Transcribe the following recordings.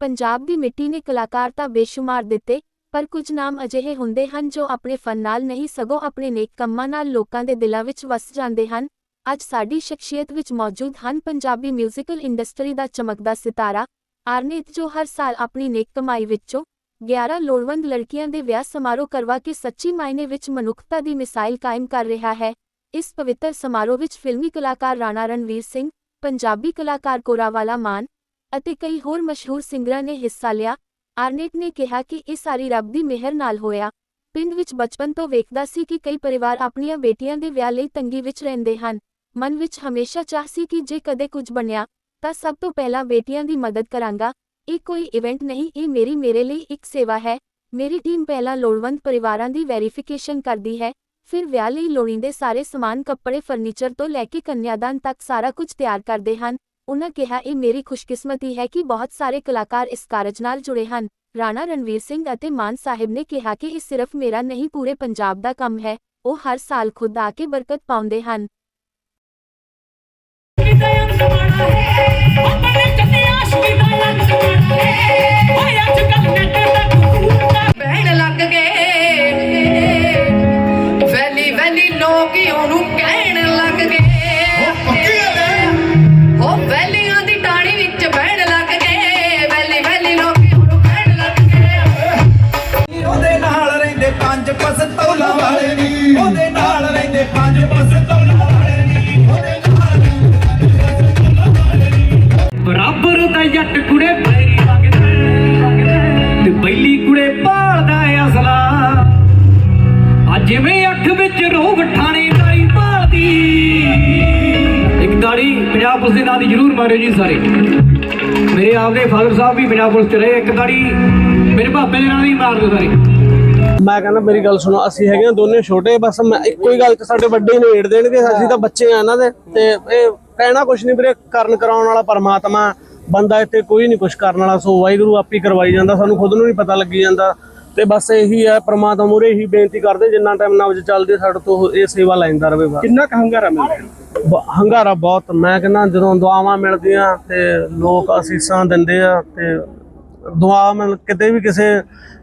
ਪੰਜਾਬ ਦੀ ਮਿੱਟੀ ਨੇ ਕਲਾਕਾਰ ਤਾਂ ਬੇਸ਼ੁਮਾਰ ਦਿੱਤੇ, ਪਰ ਕੁਝ ਨਾਮ ਅਜਿਹੇ ਹੁੰਦੇ ਹਨ ਜੋ ਆਪਣੇ ਫਨ ਨਾਲ ਨਹੀਂ ਸਗੋਂ ਆਪਣੇ ਨੇਕ ਕੰਮਾਂ ਨਾਲ ਲੋਕਾਂ ਦੇ ਦਿਲਾਂ ਵਿੱਚ ਵਸ ਜਾਂਦੇ ਹਨ। ਅੱਜ ਸਾਡੀ ਸ਼ਖਸੀਅਤ ਵਿੱਚ ਮੌਜੂਦ ਹਨ ਪੰਜਾਬੀ ਮਿਊਜ਼ੀਕਲ ਇੰਡਸਟਰੀ ਦਾ ਚਮਕਦਾ ਸਿਤਾਰਾ, ਆਰਨੇਤ ਜੋ ਹਰ ਸਾਲ ਆਪਣੀ ਨੇਕ ਕਮਾਈ ਵਿੱਚੋਂ 11 ਲੋੜਵੰਦ ਲੜਕੀਆਂ ਦੇ ਵਿਆਹ ਸਮਾਰੋਹ ਕਰਵਾ ਕੇ ਸੱਚੀ ਮਾਇਨੇ ਵਿੱਚ ਮਨੁੱਖਤਾ ਦੀ ਮਿਸਾਲ ਕਾਇਮ ਕਰ ਰਿਹਾ ਹੈ। ਇਸ ਪਵਿੱਤਰ ਸਮਾਰੋਹ ਵਿੱਚ ਫਿਲਮੀ ਕਲਾਕਾਰ ਰਾਣਾ ਰਣਵੀਰ ਸਿੰਘ, ਪੰਜਾਬੀ ਕਲਾਕਾਰ ਕੋਰਾਵਾਲਾ ਮਾਨ ਅਤੇ ਕਈ ਹੋਰ ਮਸ਼ਹੂਰ ਸਿੰਗਰਾਂ ਨੇ ਹਿੱਸਾ ਲਿਆ। ਆਰਨੇਟ ਨੇ ਕਿਹਾ ਕਿ ਇਹ ਸਾਰੀ ਰੱਬ ਦੀ ਮਿਹਰ ਨਾਲ ਹੋਇਆ। ਪਿੰਡ ਵਿੱਚ ਬਚਪਨ ਤੋਂ ਵੇਖਦਾ ਸੀ ਕਿ ਕਈ ਪਰਿਵਾਰ ਆਪਣੀਆਂ ਬੇਟੀਆਂ ਦੇ ਵਿਆਹ ਲਈ ਤੰਗੀ ਵਿੱਚ ਰਹਿੰਦੇ ਹਨ। ਮਨ ਵਿੱਚ ਹਮੇਸ਼ਾ ਚਾਹ ਸੀ ਕਿ ਜੇ ਕਦੇ ਕੁਝ ਬਣਿਆ, ਤਾਂ ਸਭ ਤੋਂ ਪਹਿਲਾਂ ਬੇਟੀਆਂ ਦੀ ਮਦਦ ਕਰਾਂਗਾ। ਇਹ ਕੋਈ ਇਵੈਂਟ ਨਹੀਂ, ਇਹ ਮੇਰੀ, ਮੇਰੇ ਲਈ ਇੱਕ ਸੇਵਾ ਹੈ। ਮੇਰੀ ਟੀਮ ਪਹਿਲਾਂ ਲੋੜਵੰਦ ਪਰਿਵਾਰਾਂ ਦੀ ਵੈਰੀਫਿਕੇਸ਼ਨ ਕਰਦੀ ਹੈ, ਫਿਰ ਵਿਆਹ ਲਈ ਲੋੜੀਂਦੇ ਸਾਰੇ ਸਮਾਨ, ਕੱਪੜੇ ਫਰਨੀਚਰ ਤੋਂ ਲੈ ਕੇ ਕੰਨਿਆਦਾਨ ਤੱਕ ਸਾਰਾ ਕੁਝ ਤਿਆਰ ਕਰਦੇ ਹਨ। ਉਨ੍ਹਾਂ ਕਿਹਾ, ਇਹ ਮੇਰੀ ਖੁਸ਼ਕਿਸਮਤੀ ਹੈ ਕਿ ਬਹੁਤ ਸਾਰੇ ਕਲਾਕਾਰ ਇਸ ਕਾਰਜ ਨਾਲ ਜੁੜੇ ਹਨ। ਰਾਣਾ ਰਣਵੀਰ ਸਿੰਘ ਅਤੇ ਮਾਨ ਸਾਹਿਬ ਨੇ ਕਿਹਾ ਕਿ ਇਹ ਸਿਰਫ ਮੇਰਾ ਨਹੀਂ, ਪੂਰੇ ਪੰਜਾਬ ਦਾ ਕੰਮ ਹੈ। ਉਹ ਹਰ ਸਾਲ ਖੁਦ ਆ ਕੇ ਬਰਕਤ ਪਾਉਂਦੇ ਹਨ। ਬਹਿਣ ਨਾਲ ਰਹਿੰਦੇ ਪੰਜ ਪਸਤੌਲਾਂ ਵਾਲੇ ਨੀ ਉਹਦੇ ਨਾਲ ਬਰਾਬਰ ਦਾ ਜੱਟ ਕੁੜੇ ਬੈਰੀ ਲੱਗਦਾ ਤੇ ਬੈਲੀ ਕੁੜੇ ਭਾਲਦਾ ਅਸਲਾ। ਜਿਵੇਂ ਅੱਖ ਵਿੱਚ ਰੋਗ ਠਾਣੇ ਦਾਈ ਭਾਲਦੀ। ਇੱਕ ਦਾੜੀ ਪੰਜਾਬ ਪੁਲਿਸ ਦੇ ਨਾਂ ਦੀ ਜ਼ਰੂਰ ਮਾਰਿਓ ਜੀ ਸਾਰੇ। ਮੇਰੇ ਆਪਦੇ ਫਾਦਰ ਸਾਹਿਬ ਵੀ ਪੰਜਾਬ ਪੁਲਿਸ ਚ ਰਹੇ, ਇੱਕ ਦਾੜੀ ਮੇਰੇ ਭਾਪੇ ਦੇ ਨਾਂ ਦੀ ਮਾਰ ਦਿਓ ਸਾਰੇ। ਮੈਂ ਕਹਿੰਦਾ ਮੇਰੀ ਗੱਲ ਸੁਣੋ ਅਸੀਂ ਹੈਗੇ ਦੋਨੇ ਛੋਟੇ ਬਸ ਮੈਂ ਇੱਕੋ ਹੀ ਗੱਲ ਤੇ ਸਾਡੇ ਵੱਡੇ ਹੀ ਨਿਬੇੜ ਦੇਣਗੇ ਅਸੀਂ ਤਾਂ ਬੱਚੇ ਆ ਇਹਨਾਂ ਦੇ ਤੇ ਇਹ ਕਹਿਣਾ ਕੁਛ ਨਹੀਂ ਵੀਰੇ ਕਰਨ ਕਰਾਉਣ ਵਾਲਾ ਪਰਮਾਤਮਾ ਬੰਦਾ ਇੱਥੇ ਕੋਈ ਨਹੀਂ ਕੁਛ ਕਰਨ ਵਾਲਾ ਸੋ ਵਾਹਿਗੁਰੂ ਆਪੀ ਕਰਵਾਈ ਜਾਂਦਾ ਸਾਨੂੰ ਖੁਦ ਨੂੰ ਨਹੀਂ ਪਤਾ ਲੱਗੀ ਜਾਂਦਾ। ਤੇ ਬਸ ਇਹੀ ਹੈ ਪਰਮਾਤਮਾ ਮੂਰੇ ਹੀ ਬੇਨਤੀ ਕਰਦੇ ਜਿੰਨਾ ਟਾਈਮ ਨਬਜ ਚੱਲਦੀ ਸਾਡੇ ਤੋਂ ਇਹ ਸੇਵਾ ਲੈਂਦਾ ਬਸ। ਕਿੰਨਾ ਕੁ ਹੰਗਾਰਾ ਮਿਲਦਾ ਬ- ਹੰਗਾਰਾ ਬਹੁਤ ਮੈਂ ਕਹਿੰਦਾ ਜਦੋਂ ਦੁਆਵਾਂ ਮਿਲਦੀਆਂ ਤੇ ਲੋਕ ਅਸੀਸਾਂ ਦਿੰਦੇ ਆ ਤੇ ਦੁਆ ਮਿਲ ਕਿਤੇ ਵੀ ਕਿਸੇ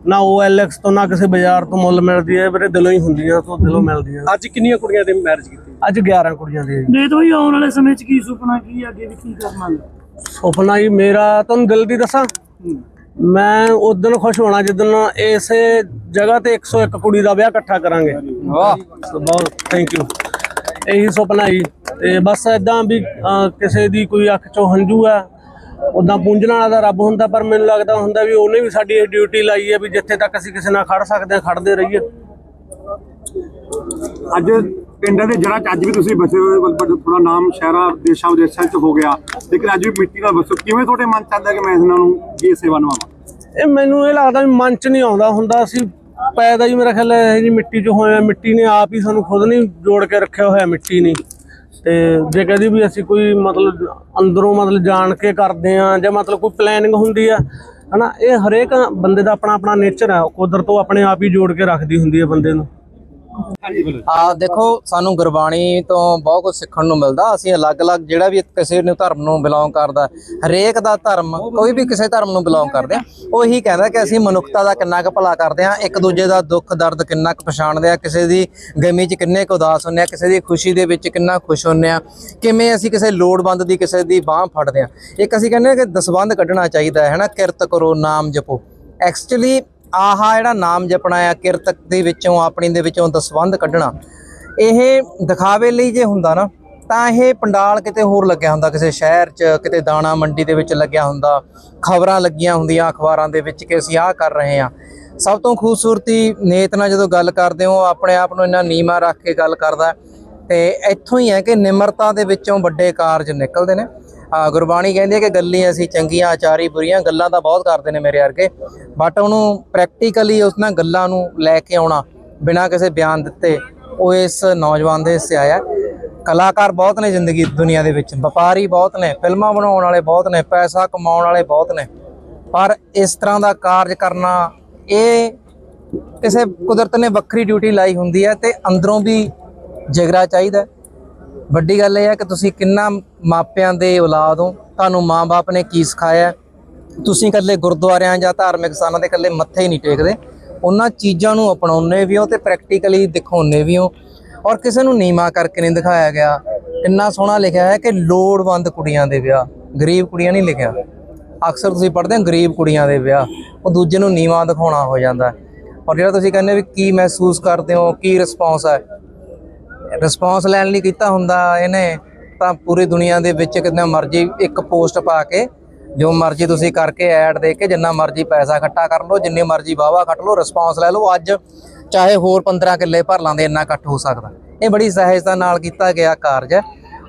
ਨਾ OLX ਤੋਂ ਨਾ ਕਿਸੇ ਬਾਜ਼ਾਰ ਤੋਂ ਮੁੱਲ ਮਿਲਦੀ ਹੈ ਵੀਰੇ ਦਿਲੋਂ ਹੀ ਹੁੰਦੀਆਂ ਤੋਂ ਦਿਲੋਂ ਮਿਲਦੀਆਂ ਅੱਜ ਕਿੰਨੀਆਂ ਕੁੜੀਆਂ ਦੇ ਮੈਰਿਜ ਕੀਤੀ? ਅੱਜ 11 ਕੁੜੀਆਂ ਦੇ। ਦੇ ਦੋ ਹੀ ਆਉਣ ਵਾਲੇ ਸਮੇਂ 'ਚ ਕੀ ਸੁਪਨਾ ਕੀ ਅੱਗੇ ਵੀ ਕੀ ਕਰਨਾ ਸੁਪਨਾ ਹੀ ਮੇਰਾ ਤੁਹਾਨੂੰ ਦਿਲ ਦੀ ਦੱਸਾਂ? ਮੈਂ ਉਸ ਦਿਨ ਖੁਸ਼ ਹੋਣਾ ਜਿੱਦਣ ਇਸੇ ਜਗ੍ਹਾ ਤੇ 101 ਕੁੜੀ ਦਾ ਵਿਆਹ ਇਕੱਠਾ ਕਰਾਂਗੇ। ਵਾਹ। ਬਹੁਤ ਥੈਂਕ ਯੂ ਇਹੀ ਸੁਪਨਾ ਹੀ। ਤੇ ਬਸ ਐਦਾਂ ਵੀ ਕਿਸੇ ਦੀ ਕੋਈ ਅੱਖ ਚੋਂ ਹੰਝੂ ਆ ਉਦਾਂ ਪੂੰਝਣ ਵਾਲਾ ਦਾ ਰੱਬ ਹੁੰਦਾ ਪਰ ਮੈਨੂੰ ਲੱਗਦਾ ਹੁੰਦਾ ਵੀ ਉਹਨੇ ਵੀ ਸਾਡੀ ਇਹ ਡਿਊਟੀ ਲਾਈ ਹੈ ਵੀ ਜਿੱਥੇ ਤੱਕ ਅਸੀਂ ਕਿਸੇ ਨਾਲ ਖੜ ਸਕਦੇ ਹਾਂ ਖੜਦੇ ਰਹੀਏ। ਅੱਜ ਪਿੰਡਾਂ ਦੇ ਚ ਅੱਜ ਵੀ ਤੁਸੀਂ ਬਸੇ ਹੋਏ ਥੋੜਾ ਨਾਮ ਸ਼ਹਿਰਾਂ ਦੇਸ਼ਾਂ ਵਿਦੇਸ਼ਾਂ ਚ ਹੋ ਗਿਆ ਲੇਕਿਨ ਅੱਜ ਵੀ ਮਿੱਟੀ ਨਾਲ ਬਸੋ ਕਿਵੇਂ ਤੁਹਾਡੇ ਮਨ ਚ ਆਉਂਦਾ ਕਿ ਮੈਂ ਇਹਨਾਂ ਨੂੰ ਇਹ ਸੇਵਾ ਨਿਭਾਵਾਂ? ਇਹ ਮੈਨੂੰ ਇਹ ਲੱਗਦਾ ਵੀ ਮਨ ਚ ਨਹੀਂ ਆਉਂਦਾ ਹੁੰਦਾ ਅਸੀਂ ਪੈਦਾ ਹੀ ਮੇਰਾ ਖਿਆਲ ਹੈ ਇਹ ਜੀ ਮਿੱਟੀ ਚ ਹੋਇਆ ਮਿੱਟੀ ਨੇ ਆਪ ਹੀ ਸਾਨੂੰ ਖੁਦ ਨਹੀਂ ਜੋੜ ਕੇ ਰੱਖਿਆ ਹੋਇਆ ਮਿੱਟੀ ਨੇ ਤੇ ਜੇ ਕਹਦੀ ਵੀ ਅਸੀਂ ਕੋਈ ਮਤਲਬ ਅੰਦਰੋਂ ਮਤਲਬ ਜਾਣ ਕੇ ਕਰਦੇ ਆ ਜਾਂ ਮਤਲਬ ਕੋਈ ਪਲੈਨਿੰਗ ਹੁੰਦੀ ਆ, ਹਨਾ, ਇਹ ਹਰੇਕ ਬੰਦੇ ਦਾ ਆਪਣਾ ਆਪਣਾ ਨੇਚਰ ਹੈ ਕੁਦਰਤ ਤੋਂ ਆਪਣੇ ਆਪ ਹੀ ਜੋੜ ਕੇ ਰੱਖਦੀ ਹੁੰਦੀ ਹੈ ਬੰਦੇ ਨੂੰ। ਆ ਦੇਖੋ, ਸਾਨੂੰ ਗੁਰਬਾਣੀ ਤੋਂ ਬਹੁਤ ਕੁਝ ਸਿੱਖਣ ਨੂੰ ਮਿਲਦਾ। ਅਸੀਂ ਅਲੱਗ-ਅਲੱਗ ਜਿਹੜਾ ਵੀ ਕਿਸੇ ਨੂੰ ਧਰਮ ਨੂੰ ਬਿਲੋਂਗ ਕਰਦਾ, ਹਰੇਕ ਦਾ ਧਰਮ, ਕੋਈ ਵੀ ਕਿਸੇ ਧਰਮ ਨੂੰ ਬਿਲੋਂਗ ਕਰਦੇ ਆ, ਉਹ ਇਹੀ ਕਹਿੰਦਾ ਕਿ ਅਸੀਂ ਮਨੁੱਖਤਾ ਦਾ ਕਿੰਨਾ ਕੁ ਭਲਾ ਕਰਦੇ ਆ, ਇੱਕ ਦੂਜੇ ਦਾ ਦੁੱਖ, ਦਰਦ ਕਿੰਨਾ ਕੁ ਪਛਾਣਦੇ ਆ, ਕਿਸੇ ਦੀ ਗਮੀ 'ਚ ਕਿੰਨੇ ਕੁ ਉਦਾਸ ਹੁੰਦੇ ਆ, ਕਿਸੇ ਦੀ ਖੁਸ਼ੀ ਦੇ ਵਿੱਚ ਕਿੰਨਾ ਖੁਸ਼ ਹੁੰਦੇ ਆ, ਕਿਵੇਂ ਅਸੀਂ ਕਿਸੇ ਲੋੜਵੰਦ ਦੀ, ਕਿਸੇ ਦੀ ਬਾਹ ਫੜਦੇ ਆ। ਇੱਕ ਅਸੀਂ ਕਹਿੰਦੇ ਆ ਕਿ ਦਸਵੰਧ ਕੱਢਣਾ ਚਾਹੀਦਾ ਹੈ ਨਾ? ਕਿਰਤ ਕਰੋ, ਨਾਮ ਜਪੋ। ਐਕਚੁਅਲੀ ਆਹਾ ਜਿਹੜਾ ਨਾਮ ਜਪਣਾ ਆ, ਕਿਰਤਕ ਦੇ ਵਿੱਚੋਂ, ਆਪਣੀ ਦੇ ਵਿੱਚੋਂ ਦਸਵੰਧ ਕੱਢਣਾ, ਇਹ ਦਿਖਾਵੇ ਲਈ ਜੇ ਹੁੰਦਾ ਨਾ, ਤਾਂ ਇਹ ਪੰਡਾਲ ਕਿਤੇ ਹੋਰ ਲੱਗਿਆ ਹੁੰਦਾ, ਕਿਸੇ ਸ਼ਹਿਰ 'ਚ, ਕਿਤੇ ਦਾਣਾ ਮੰਡੀ ਦੇ ਵਿੱਚ ਲੱਗਿਆ ਹੁੰਦਾ, ਖਬਰਾਂ ਲੱਗੀਆਂ ਹੁੰਦੀਆਂ ਅਖਬਾਰਾਂ ਦੇ ਵਿੱਚ ਕਿ ਅਸੀਂ ਆਹ ਕਰ ਰਹੇ ਹਾਂ। ਸਭ ਤੋਂ ਖੂਬਸੂਰਤੀ ਨੇਤ ਨਾਲ ਜਦੋਂ ਗੱਲ ਕਰਦੇ ਹੋ ਆਪਣੇ ਆਪ ਨੂੰ ਇੰਨਾ ਨੀਮਾ ਰੱਖ ਕੇ ਗੱਲ ਕਰਦਾ ਤੇ ਇੱਥੋਂ ਹੀ ਹੈ ਕਿ ਨਿਮਰਤਾ ਦੇ ਵਿੱਚੋਂ ਵੱਡੇ ਕਾਰਜ ਨਿਕਲਦੇ ਨੇ। ਆ ਗੁਰਬਾਣੀ ਕਹਿੰਦੀ ਹੈ ਕਿ ਗੱਲਾਂ ਅਸੀਂ ਚੰਗੀਆਂ, ਆਚਾਰੀ, ਬੁਰੀਆਂ ਗੱਲਾਂ ਤਾਂ ਬਹੁਤ ਕਰਦੇ ਨੇ ਮੇਰੇ ਵਰਗੇ। ਬਟ ਉਹਨੂੰ ਪ੍ਰੈਕਟੀਕਲੀ ਉਸ ਨਾਲ ਗੱਲਾਂ ਨੂੰ ਲੈ ਕੇ ਆਉਣਾ, ਬਿਨਾਂ ਕਿਸੇ ਬਿਆਨ ਦਿੱਤੇ, ਉਹ ਇਸ ਨੌਜਵਾਨ ਦੇ ਹਿੱਸੇ ਆਇਆ। ਕਲਾਕਾਰ ਬਹੁਤ ਨੇ ਜ਼ਿੰਦਗੀ ਦੁਨੀਆ ਦੇ ਵਿੱਚ, ਵਪਾਰੀ ਬਹੁਤ ਨੇ, ਫਿਲਮਾਂ ਬਣਾਉਣ ਵਾਲੇ ਬਹੁਤ ਨੇ, ਪੈਸਾ ਕਮਾਉਣ ਵਾਲੇ ਬਹੁਤ ਨੇ। ਪਰ ਇਸ ਤਰ੍ਹਾਂ ਦਾ ਕਾਰਜ ਕਰਨਾ, ਇਹ ਕਿਸੇ ਕੁਦਰਤ ਨੇ ਵੱਖਰੀ ਡਿਊਟੀ ਲਾਈ ਹੁੰਦੀ ਹੈ ਤੇ ਅੰਦਰੋਂ ਵੀ ਜਿਗਰਾ ਚਾਹੀਦਾ ਵੱਡੀ ਗੱਲ ਇਹ ਹੈ ਕਿ ਤੁਸੀਂ ਕਿੰਨਾ ਮਾਪਿਆਂ ਦੇ ਔਲਾਦ ਹੋ, ਤੁਹਾਨੂੰ ਮਾਂ ਬਾਪ ਨੇ ਕੀ ਸਿਖਾਇਆ? ਤੁਸੀਂ ਇਕੱਲੇ ਗੁਰਦੁਆਰਿਆਂ ਜਾਂ ਧਾਰਮਿਕ ਸਥਾਨਾਂ ਤੇ ਇਕੱਲੇ ਮੱਥੇ ਹੀ ਨਹੀਂ ਟੇਕਦੇ। ਉਹਨਾਂ ਚੀਜ਼ਾਂ ਨੂੰ ਅਪਣਾਉਂਦੇ ਵੀ ਹੋ ਤੇ ਪ੍ਰੈਕਟੀਕਲੀ ਦਿਖਾਉਂਦੇ ਵੀ ਹੋ। ਔਰ ਕਿਸੇ ਨੂੰ ਨੀਵਾ ਕਰਕੇ ਨਹੀਂ ਦਿਖਾਇਆ ਗਿਆ। ਇੰਨਾ ਸੋਹਣਾ ਲਿਖਿਆ ਹੈ ਕਿ ਲੋੜਵੰਦ ਕੁੜੀਆਂ ਦੇ ਵਿਆਹ। ਗਰੀਬ ਕੁੜੀਆਂ ਨਹੀਂ ਲਿਖਿਆ। ਅਕਸਰ ਤੁਸੀਂ ਪੜ੍ਹਦੇ ਹੋ, ਗਰੀਬ ਕੁੜੀਆਂ ਦੇ ਵਿਆਹ। ਉਹ ਦੂਜੇ ਨੂੰ ਨੀਵਾ ਦਿਖਾਉਣਾ ਹੋ ਜਾਂਦਾ। ਔਰ ਜਿਹੜਾ ਤੁਸੀਂ ਕਹਿੰਦੇ ਵੀ ਕੀ ਮਹਿਸੂਸ ਕਰਦੇ ਹੋ, ਕੀ ਰਿਸਪੌਂਸ ਹੈ ਰਿਸਪੌਂਸ ਲੈਣ ਲਈ ਕੀਤਾ ਹੁੰਦਾ ਇਹਨੇ, ਤਾਂ ਪੂਰੀ ਦੁਨੀਆ ਦੇ ਵਿੱਚ ਕਿੰਨਾ ਮਰਜ਼ੀ ਇੱਕ ਪੋਸਟ ਪਾ ਕੇ, ਜੋ ਮਰਜ਼ੀ ਤੁਸੀਂ ਕਰਕੇ ਐਡ ਦੇ ਕੇ ਜਿੰਨਾ ਮਰਜ਼ੀ ਪੈਸਾ ਇਕੱਠਾ ਕਰ ਲਓ, ਜਿੰਨੇ ਮਰਜ਼ੀ ਵਾਵਾ ਕੱਟ ਲਓ ਰਿਸਪੌਂਸ ਲੈ ਲਓ, ਅੱਜ ਚਾਹੇ ਹੋਰ 15 ਕਿੱਲੇ ਭਰ ਲਾਂਦੇ, ਇੰਨਾ ਇਕੱਠ ਹੋ ਸਕਦਾ। ਇਹ ਬੜੀ ਸਹਿਜਤਾ ਨਾਲ ਕੀਤਾ ਗਿਆ ਕਾਰਜ। ਹੈ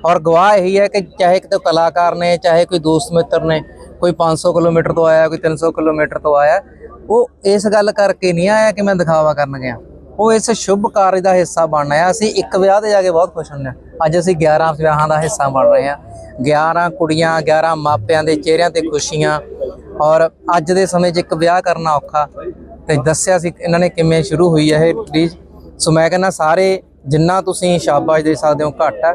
ਔਰ ਗਵਾਹ ਇਹੀ ਹੈ ਕਿ ਚਾਹੇ ਕਿਤੇ ਕਲਾਕਾਰ ਨੇ, ਚਾਹੇ ਕੋਈ ਦੋਸਤ ਮਿੱਤਰ ਨੇ, ਕੋਈ 500 ਕਿਲੋਮੀਟਰ ਤੋਂ ਆਇਆ, ਕੋਈ 300 ਕਿਲੋਮੀਟਰ ਤੋਂ ਆਇਆ, ਉਹ ਇਸ ਗੱਲ ਕਰਕੇ ਨਹੀਂ ਆਇਆ ਕਿ ਮੈਂ ਦਿਖਾਵਾ ਕਰਨ ਗਿਆ। ਉਹ ਇਸ ਸ਼ੁਭ ਕਾਰਜ ਦਾ ਹਿੱਸਾ ਬਣਨਾ ਆਇਆ। ਅਸੀਂ ਇੱਕ ਵਿਆਹ ਤੇ ਜਾ ਕੇ ਬਹੁਤ ਖੁਸ਼ ਹੁੰਦੇ ਹਾਂ। ਅੱਜ ਅਸੀਂ 11 ਵਿਆਹਾਂ ਦਾ ਹਿੱਸਾ ਬਣ ਰਹੇ ਹਾਂ। 11 ਕੁੜੀਆਂ 11 ਮਾਪਿਆਂ ਦੇ ਚਿਹਰਿਆਂ ਤੇ ਖੁਸ਼ੀਆਂ। ਔਰ ਅੱਜ ਦੇ ਸਮੇਂ 'ਚ ਇੱਕ ਵਿਆਹ ਕਰਨਾ ਔਖਾ। ਤੇ ਦੱਸਿਆ ਸੀ, ਇਹਨਾਂ ਨੇ ਕਿਵੇਂ ਸ਼ੁਰੂ ਹੋਈ ਹੈ ਇਹ ਰੀਜ ਸੋ ਮੈਂ ਕਹਿੰਦਾ, ਸਾਰੇ ਜਿੰਨਾ ਤੁਸੀਂ ਸ਼ਾਬਾਸ਼ ਦੇ ਸਕਦੇ ਹੋ, ਘੱਟ ਹੈ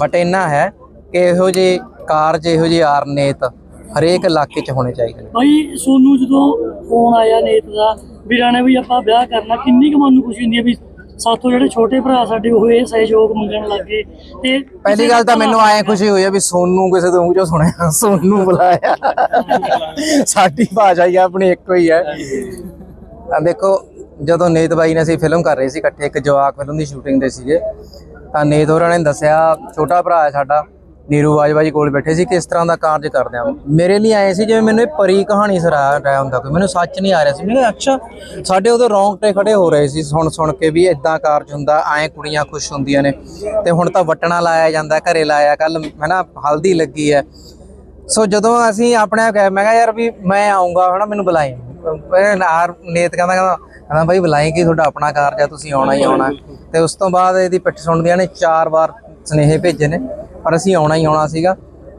ਬਟ ਇੰਨਾ ਹੈ ਕਿ ਇਹੋ ਜਿਹੇ ਕਾਰਜ, ਇਹੋ ਜਿਹੇ ਆਰਨੇਤ ਹਰੇਕ ਇਲਾਕੇ 'ਚ ਹੋਣੇ ਚਾਹੀਦੇ ਨੇ। ਭਾਈ ਸੋਨੂੰ ਜਦੋਂ ਫੋਨ ਆਇਆ ਨੇਤ ਦਾ ਵੀ ਰਾਣੇ ਵੀ ਆਪਾਂ ਵਿਆਹ ਕਰਨਾ ਕਿੰਨੀ ਕੁ ਮਨ ਨੂੰ ਖੁਸ਼ੀ ਹੁੰਦੀ ਹੈ ਵੀ ਸਾਥੋਂ ਜਿਹੜੇ ਛੋਟੇ ਭਰਾ ਸਾਡੇ ਉਹ ਇਹ ਸਹਿਯੋਗ ਮੰਗਣ ਲੱਗੇ ਤੇ ਪਹਿਲੀ ਗੱਲ ਤਾਂ ਮੈਨੂੰ ਆਏ ਖੁਸ਼ੀ ਹੋਈ ਵੀ ਸੋਨੂੰ ਕਿਸੇ ਤੋਂ ਮੂੰਹ ਚੋਂ ਸੁਣਿਆ ਸੋਨੂੰ ਬੁਲਾਇਆ। ਸਾਡੀ ਭਾਸ਼ਾ ਹੀ ਆਪਣੀ ਇੱਕੋ ਹੀ। ਹੈ ਦੇਖੋ ਜਦੋਂ ਨੇਤ ਬਾਈ ਨੇ ਅਸੀਂ ਫਿਲਮ ਕਰ ਰਹੇ ਸੀ ਇਕੱਠੇ ਇੱਕ ਜਵਾਕ ਫਿਲਮ ਦੀ ਸ਼ੂਟਿੰਗ ਦੇ ਸੀਗੇ ਤਾਂ ਨੇਤ ਹੋਰਾਂ ਨੇ ਦੱਸਿਆ ਛੋਟਾ ਭਰਾ ਹੈ ਸਾਡਾ ਨੀਰੂ ਬਾਜਵਾ ਜੀ ਕੋਲ ਬੈਠੇ ਸੀ, ਕਿਸ ਤਰ੍ਹਾਂ ਦਾ ਕਾਰਜ ਕਰਦੇ ਆ? ਮੇਰੇ ਲਈ ਆਏ ਸੀ ਜਿਵੇਂ ਮੈਨੂੰ ਇਹ ਪਰੀ ਕਹਾਣੀ ਸੁਣਾ ਰਿਹਾ ਹੁੰਦਾ ਕੋਈ, ਮੈਨੂੰ ਸੱਚ ਨਹੀਂ ਆ ਰਿਹਾ ਸੀ। ਮੈਂ ਅੱਛਾ, ਸਾਡੇ ਉਦੋਂ ਰੌਂਗਟੇ ਖੜੇ ਹੋ ਰਹੇ ਸੀ ਸੁਣ ਸੁਣ ਕੇ ਵੀ ਇਦਾਂ ਕਾਰਜ ਹੁੰਦਾ, ਐਂ ਕੁੜੀਆਂ ਖੁਸ਼ ਹੁੰਦੀਆਂ ਨੇ। ਤੇ ਹੁਣ ਤਾਂ ਵਟਣਾ ਲਾਇਆ ਜਾਂਦਾ, ਘਰੇ ਲਾਇਆ ਕੱਲ ਹੈ ਹਲਦੀ ਲੱਗੀ ਹੈ। ਸੋ ਜਦੋਂ ਅਸੀਂ ਆਪਣੇ ਆਪ ਮੈਂ ਕਿਹਾ ਯਾਰ ਵੀ ਮੈਂ ਆਉਂਗਾ ਹਨਾ ਮੈਨੂੰ ਬੁਲਾਈ। ਨਾਰ ਨੇਤ ਕਹਿੰਦਾ ਕਹਿੰਦਾ ਕਹਿੰਦਾ ਭਾਈ ਬੁਲਾਈ ਕੀ ਤੁਹਾਡਾ ਆਪਣਾ ਕਾਰਜ ਆ ਤੁਸੀਂ ਆਉਣਾ ਹੀ ਆਉਣਾ। ਤੇ ਉਸ ਤੋਂ ਬਾਅਦ ਇਹਦੀ ਪਿੱਠ ਸੁਣਦੀਆਂ ਨੇ, ਚਾਰ ਵਾਰ ਸਨੇਹੇ ਭੇਜੇ ਨੇ। ਪਰ ਅਸੀਂ ਆਉਣਾ ਹੀ ਆਉਣਾ ਸੀਗਾ।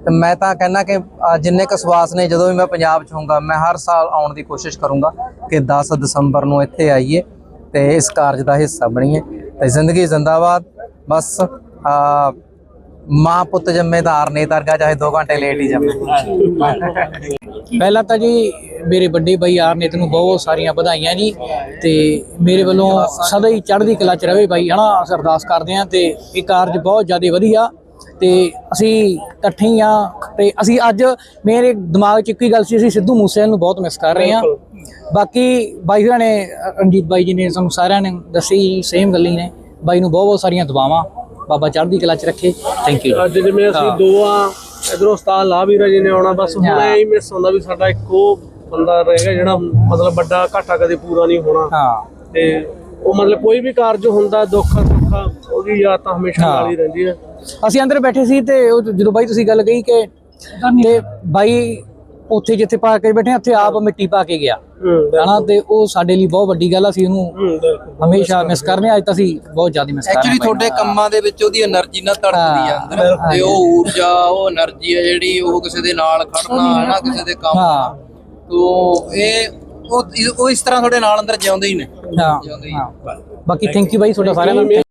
ਤੇ ਮੈਂ ਤਾਂ ਕਹਿੰਦਾ ਕਿ ਜਿੰਨੇ ਕੁ ਸਵਾਸ ਨੇ, ਜਦੋਂ ਵੀ ਮੈਂ ਪੰਜਾਬ ਚ ਹੋਊਂਗਾ, ਮੈਂ ਹਰ ਸਾਲ ਆਉਣ ਦੀ ਕੋਸ਼ਿਸ਼ ਕਰੂੰਗਾ ਕਿ 10 ਦਸੰਬਰ ਨੂੰ ਇੱਥੇ ਆਈਏ ਤੇ ਇਸ ਕਾਰਜ ਦਾ ਹਿੱਸਾ ਬਣੀਏ। ਤੇ ਜ਼ਿੰਦਗੀ ਜ਼ਿੰਦਾਬਾਦ। ਬਸ ਆ ਮਾਂ ਪੁੱਤ ਜੰਮੇਦਾਰ ਨੇ ਤਰਗਾ ਚਾਹੇ 2 ਘੰਟੇ ਲੇਟ ਹੀ ਜੰਮੇ। ਪਹਿਲਾਂ ਤਾਂ ਜੀ, ਮੇਰੇ ਵੱਡੇ ਬਾਈ ਆਰਨੇਤ ਨੂੰ ਬਹੁਤ ਸਾਰੀਆਂ ਵਧਾਈਆਂ ਜੀ, ਤੇ ਮੇਰੇ ਵੱਲੋਂ ਸਦਾ ਹੀ ਚੜ੍ਹਦੀ ਕਲਾ ਚ ਰਹੇ ਬਾਈ, ਹਨਾ, ਅਸੀਂ ਅਰਦਾਸ ਕਰਦੇ ਹਾਂ ਤੇ ਇਹ ਕਾਰਜ ਬਹੁਤ ਜ਼ਿਆਦਾ ਵਧੀਆ। ਤੇ ਅਸੀਂ ਇਕੱਠੇ ਹੀ ਆ ਤੇ ਅਸੀਂ ਅੱਜ ਮੇਰੇ ਦਿਮਾਗ 'ਚ ਇੱਕ ਹੀ ਗੱਲ ਸੀ ਅਸੀਂ ਸਿੱਧੂ ਮੂਸੇਵਾਲੇ ਨੂੰ ਬਹੁਤ ਮਿਸ ਕਰ ਰਹੇ ਹਾਂ। ਬਾਕੀ ਬਾਈ ਹੋਰਾਂ ਨੇ ਰਣਜੀਤ ਬਾਈ ਜੀ ਨੇ ਸਾਨੂੰ ਸਾਰਿਆਂ ਨੇ ਦੱਸੀ ਸੇਮ ਗੱਲ ਹੀ ਨੇ। ਬਾਈ ਨੂੰ ਬਹੁਤ ਬਹੁਤ ਸਾਰੀਆਂ ਦੁਆਵਾਂ। ਬਾਬਾ ਚੜ੍ਹਦੀ ਕਲਾ ਚ ਰੱਖੇ। ਥੈਂਕ ਯੂ ਅੱਜ ਜਿਵੇਂ ਅਸੀਂ ਦੋ ਆ ਇਧਰੋਂ ਉਸਤਾਦ ਲਾਵੀਰਾ ਜੀ ਨੇ ਆਉਣਾ ਬਸ ਹੁਣ। ਐ ਹੀ ਮਿਸ ਹੁੰਦਾ ਵੀ ਸਾਡਾ ਇੱਕੋ ਬੰਦਾ ਰਹੇਗਾ ਜਿਹੜਾ ਮਤਲਬ ਵੱਡਾ ਘਾਟਾ ਕਦੇ ਪੂਰਾ ਨਹੀਂ ਹੋਣਾ। ਹਾਂ। ਤੇ ਉਹ ਮਤਲਬ ਕੋਈ ਵੀ ਕਾਰਜ ਹੁੰਦਾ ਦੁੱਖ ਸੁੱਖਾ ਉਹਦੀ ਯਾਦ ਤਾਂ ਹਮੇਸ਼ਾ। ਨਾਲ ਹੀ ਰਹਿੰਦੀ ਹੈ ਅਸੀਂ ਅੰਦਰ ਬੈਠੇ ਸੀ ਤੇ ਉਹ ਜਦੋਂ ਬਾਈ ਤੁਸੀਂ ਗੱਲ ਕਹੀ ਕਿ ਤੇ ਬਾਈ ਉੱਥੇ ਜਿੱਥੇ ਪਾ ਕੇ ਬੈਠੇ ਉੱਥੇ ਆਪ ਮਿੱਟੀ ਪਾ ਕੇ ਗਿਆ। ਹਨਾ ਤੇ ਉਹ ਸਾਡੇ ਲਈ ਬਹੁਤ ਵੱਡੀ ਗੱਲ ਆ ਸੀ ਉਹਨੂੰ ਹਮੇਸ਼ਾ ਮਿਸ ਕਰਨੇ ਅੱਜ ਤਾਂ ਅਸੀਂ ਬਹੁਤ ਜ਼ਿਆਦਾ ਮਿਸ ਕਰਦੇ ਐਕਚੁਅਲੀ ਤੁਹਾਡੇ ਕੰਮਾਂ ਦੇ ਵਿੱਚ ਉਹਦੀ એનર્ਜੀ ਨਾਲ ਤੜਪਦੀ ਆ ਤੇ ਉਹ ਊਰਜਾ ਉਹ એનર્ਜੀ ਆ ਜਿਹੜੀ ਉਹ ਕਿਸੇ ਦੇ ਨਾਲ ਖੜਨਾ ਹਨਾ ਕਿਸੇ ਦੇ ਕੰਮ। ਤੋਂ ਇਹ ਉਹ ਇਸ ਤਰ੍ਹਾਂ ਤੁਹਾਡੇ ਨਾਲ ਅੰਦਰ ਜਿਉਂਦੇ ਹੀ ਨੇ। ਹਾਂ ਬਾਕੀ ਥੈਂਕ ਯੂ ਬਾਈ ਤੁਹਾਡਾ ਸਾਰਿਆਂ ਦਾ।